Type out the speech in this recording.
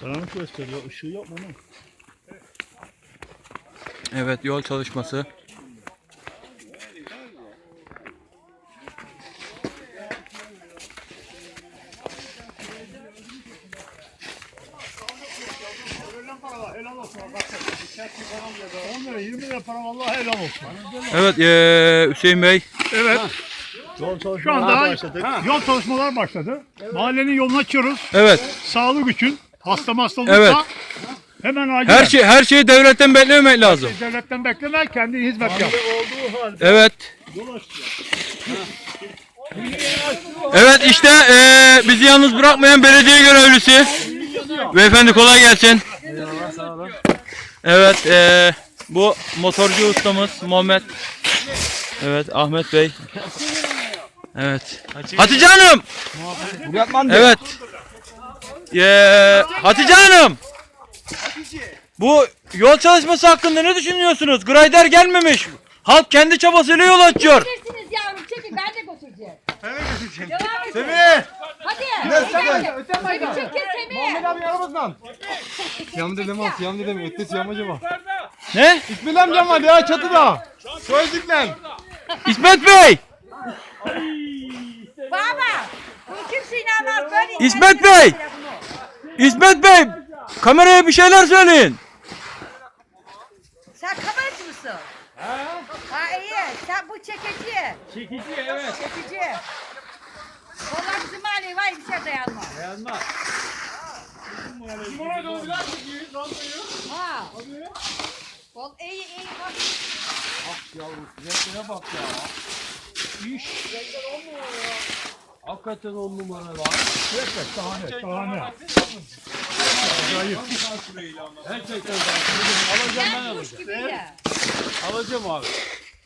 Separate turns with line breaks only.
Karanlık gösteriyor. Işığı yok mu onun?
Evet yol çalışması.
Helal olsun. 10 lira 20 lira para vallahi helal olsun.
Evet eee, Hüseyin Bey.
Evet.
Yol
Şu
çalışmaları
anda
başladık.
yol çalışmalar başladı. Mahallenin yolunu açıyoruz.
Evet.
Sağlık için. Hasta hasta olursa
Evet.
hemen acil.
Her şey her şeyi devletten beklememek lazım.
Devletten bekleme kendin hizmet yap.
Evet. Evet işte eee, bizi yalnız bırakmayan belediye görevlisi. Beyefendi kolay gelsin. Evet eee, bu motorcu ustamız Muhammed. Evet Ahmet Bey. Evet. Hatice Hanım. Evet. Eee, Hatice Hanım. Bu yol çalışması hakkında ne düşünüyorsunuz? Grader gelmemiş. Halk kendi çabasıyla yol açıyor.
Gelirsiniz yavrum çekin ben de götüreceğim. De götüreceğim. Devam et.
Semih!
Hadi.
Öten
Semih çekil Semih.
abi yanımızdan. Siyam dedim ha, siyam dedim. Etti siyam acaba.
Ne?
İsmail amcam var ya çatıda. Sözlüklen.
İsmet Bey.
Baba. Bu kimse inanmaz böyle.
İsmet Bey! İsmet Bey! Kameraya bir şeyler söyleyin.
Sen kameracı mısın? Ha. Ha iyi. Sen bu çekici.
Çekici evet.
Çekici. Valla bizim mahalleye var bir şey dayanma.
Dayanma. Buna doğru biraz çekiyoruz rampayı.
Ha. Ol iyi iyi bak.
Yavrum renklere bak ya. İş. Hakikaten on numara var.
Şahane, şahane.
Gerçekten ben alacağım ben alacağım. Alacağım abi.